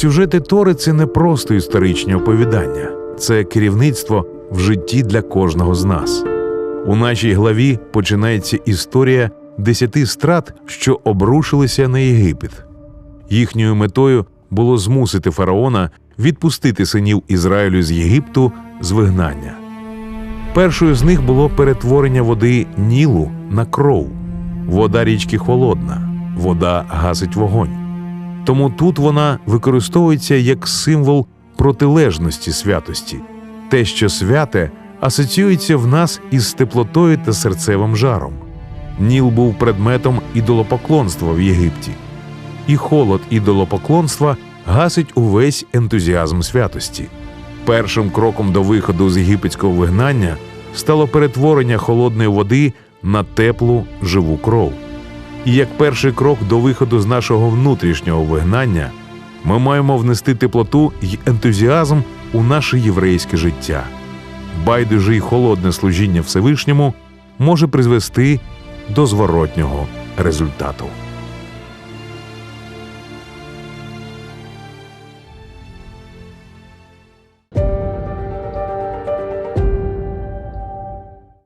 Сюжети Тори це не просто історичні оповідання, це керівництво в житті для кожного з нас. У нашій главі починається історія десяти страт, що обрушилися на Єгипет. Їхньою метою було змусити фараона відпустити синів Ізраїлю з Єгипту з вигнання. Першою з них було перетворення води Нілу на кров. Вода річки холодна, вода гасить вогонь. Тому тут вона використовується як символ протилежності святості. Те, що святе, асоціюється в нас із теплотою та серцевим жаром. Ніл був предметом ідолопоклонства в Єгипті, і холод ідолопоклонства гасить увесь ентузіазм святості. Першим кроком до виходу з єгипетського вигнання стало перетворення холодної води на теплу живу кров. І як перший крок до виходу з нашого внутрішнього вигнання, ми маємо внести теплоту й ентузіазм у наше єврейське життя. Байдуже й холодне служіння Всевишньому може призвести до зворотнього результату.